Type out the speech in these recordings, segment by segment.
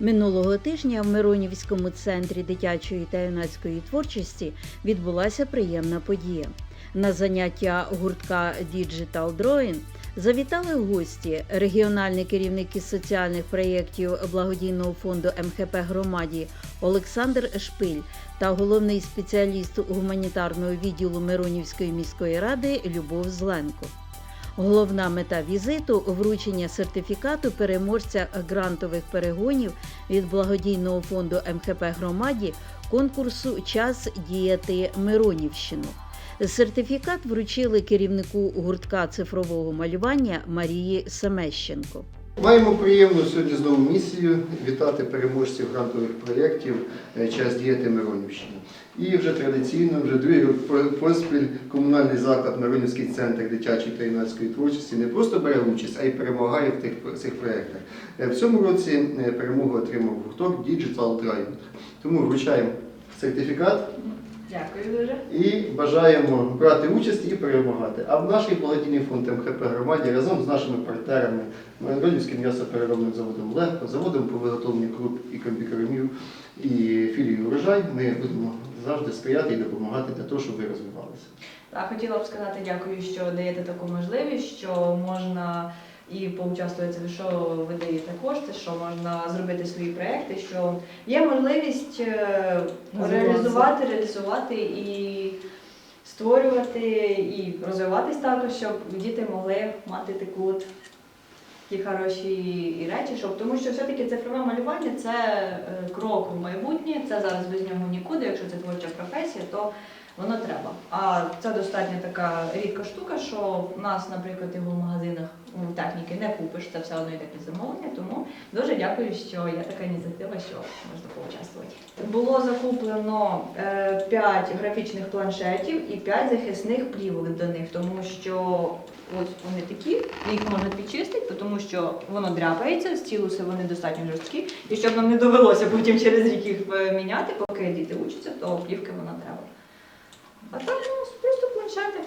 Минулого тижня в Миронівському центрі дитячої та юнацької творчості відбулася приємна подія. На заняття гуртка Digital Drawing завітали гості, регіональний керівник із соціальних проєктів благодійного фонду МХП громаді Олександр Шпиль та головний спеціаліст гуманітарного відділу Миронівської міської ради Любов Зленко. Головна мета візиту вручення сертифікату переможця грантових перегонів від благодійного фонду МХП громаді конкурсу Час діяти Миронівщину. Сертифікат вручили керівнику гуртка цифрового малювання Марії Семещенко. Маємо приємну сьогодні знову місію вітати переможців грантових проєктів Час діяти Миронівщини. І вже традиційно, вже другий поспіль комунальний заклад Миронівський центр дитячої та юнацької творчості не просто бере участь, а й перемагає в тих цих проєктах. Е, В цьому році е, перемогу отримав гурток Digital Drive. Тому вручаємо сертифікат Дякую дуже. і бажаємо брати участь і перемагати. А в наш благодійний фонд МХП громаді разом з нашими партнерами Миронівським м'ясопереробним заводом Легко, заводом по виготовленню круп і комбікормів і філією урожай ми будемо завжди сприяти і допомагати для того, щоб ви розвивалися. Так, хотіла б сказати дякую, що даєте таку можливість, що можна і поучаствувати, що ви даєте кошти, що можна зробити свої проекти, що є можливість е, реалізувати, реалізувати і створювати і розвиватись також, щоб діти могли мати таку от такі хороші речі, щоб тому що все-таки цифрове малювання це е, крок у майбутнє, це зараз без нього нікуди. Якщо це творча професія, то воно треба. А це достатньо така рідка штука, що в нас, наприклад, його в магазинах техніки не купиш, це все одно йде під замовлення. Тому дуже дякую, що є така ініціатива, що можна поучаствувати. Було закуплено 5 графічних планшетів і 5 захисних плівок до них, тому що ось вони такі, їх можна підчистити, тому що воно дряпається, стілуси вони достатньо жорсткі, і щоб нам не довелося потім через рік їх е, міняти, поки діти учаться, то плівки вона треба. А так ну, просто планшети.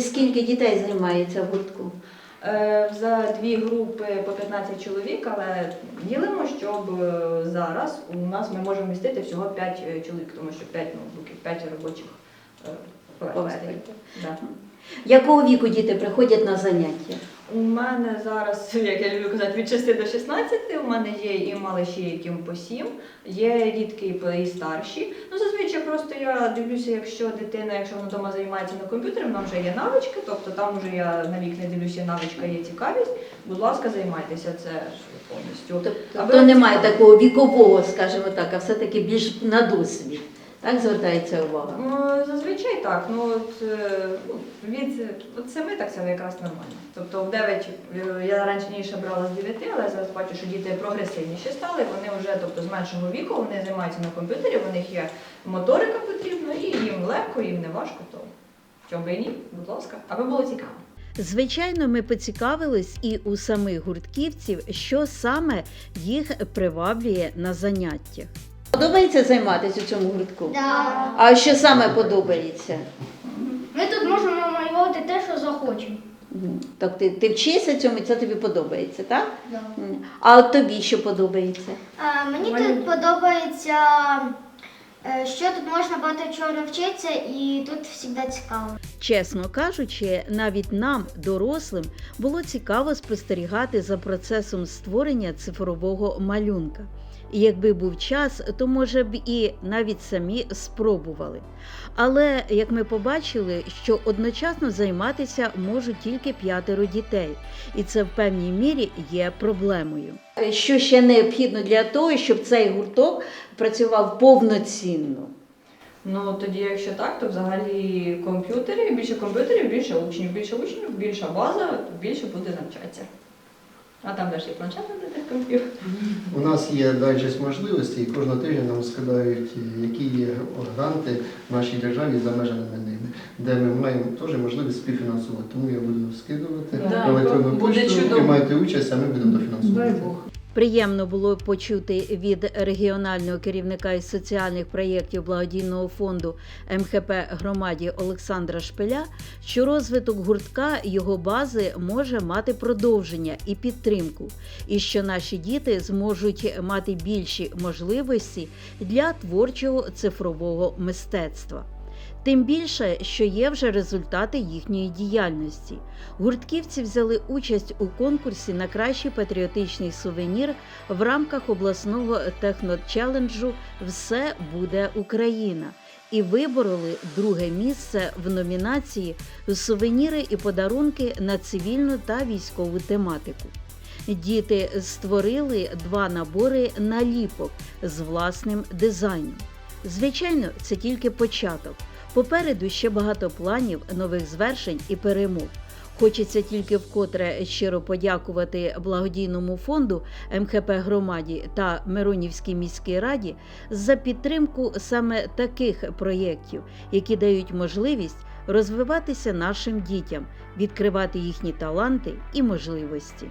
Скільки дітей займається в гуртку? Е, За дві групи по 15 чоловік, але ділимо, щоб е, зараз у нас ми можемо вмістити всього 5 чоловік, тому що 5 ноутбуків, 5 робочих Да. Якого віку діти приходять на заняття? У мене зараз, як я люблю казати, від 6 до 16, у мене є і малиші, яким по 7, є рідкі і старші. Ну, зазвичай просто я дивлюся, якщо дитина, якщо вона вдома займається на комп'ютері, вона вже є навички, тобто там вже я на вік не дивлюся, навичка є цікавість. Будь ласка, займайтеся це повністю. Тобто Аби немає цікаво. такого вікового, скажімо так, а все-таки більш на досвід. Так звертається увага. Ну, зазвичай так. Ну от е, ну, від от 7 так це якраз нормально. Тобто в 9 е, я раніше брала з 9, але зараз бачу, що діти прогресивніші стали. Вони вже, тобто з меншого віку, вони займаються на комп'ютері, в них є моторика потрібна, і їм легко, їм не важко, то чому би і ні, будь ласка, аби було цікаво. Звичайно, ми поцікавились і у самих гуртківців, що саме їх приваблює на заняттях. Подобається займатися у цьому гуртку? Да. А що саме подобається? Ми тут можемо намалювати те, що захочемо. Так ти, ти вчишся цьому, і це тобі подобається, так? Да. А от тобі що подобається? А, мені Мені- тут подобається, е, що тут можна багато чого навчитися і тут завжди цікаво. Чесно кажучи, навіть нам, дорослим, було цікаво спостерігати за процесом створення цифрового малюнка. Якби був час, то може б і навіть самі спробували. Але як ми побачили, що одночасно займатися можуть тільки п'ятеро дітей, і це в певній мірі є проблемою. Що ще необхідно для того, щоб цей гурток працював повноцінно? Ну тоді, якщо так, то взагалі комп'ютери, більше комп'ютерів, більше учнів, більше учнів, більша база, більше буде навчатися. А там далі є планшети для тих компів. У нас є дайджест можливості, і кожного тижня нам скидають, які є гранти в нашій державі за межами ними, де ми маємо теж можливість співфінансувати. Тому я буду скидувати Да. електронну почту, чудово. приймайте участь, а ми будемо дофінансувати. Дай Бог. Приємно було почути від регіонального керівника із соціальних проєктів благодійного фонду МХП громаді Олександра Шпиля, що розвиток гуртка його бази може мати продовження і підтримку, і що наші діти зможуть мати більші можливості для творчого цифрового мистецтва. Тим більше, що є вже результати їхньої діяльності. Гуртківці взяли участь у конкурсі на кращий патріотичний сувенір в рамках обласного техночеленджу Все буде Україна і вибороли друге місце в номінації Сувеніри і подарунки на цивільну та військову тематику. Діти створили два набори наліпок з власним дизайном. Звичайно, це тільки початок. Попереду ще багато планів, нових звершень і перемог. Хочеться тільки вкотре щиро подякувати благодійному фонду МХП громаді та Миронівській міській раді за підтримку саме таких проєктів, які дають можливість розвиватися нашим дітям, відкривати їхні таланти і можливості.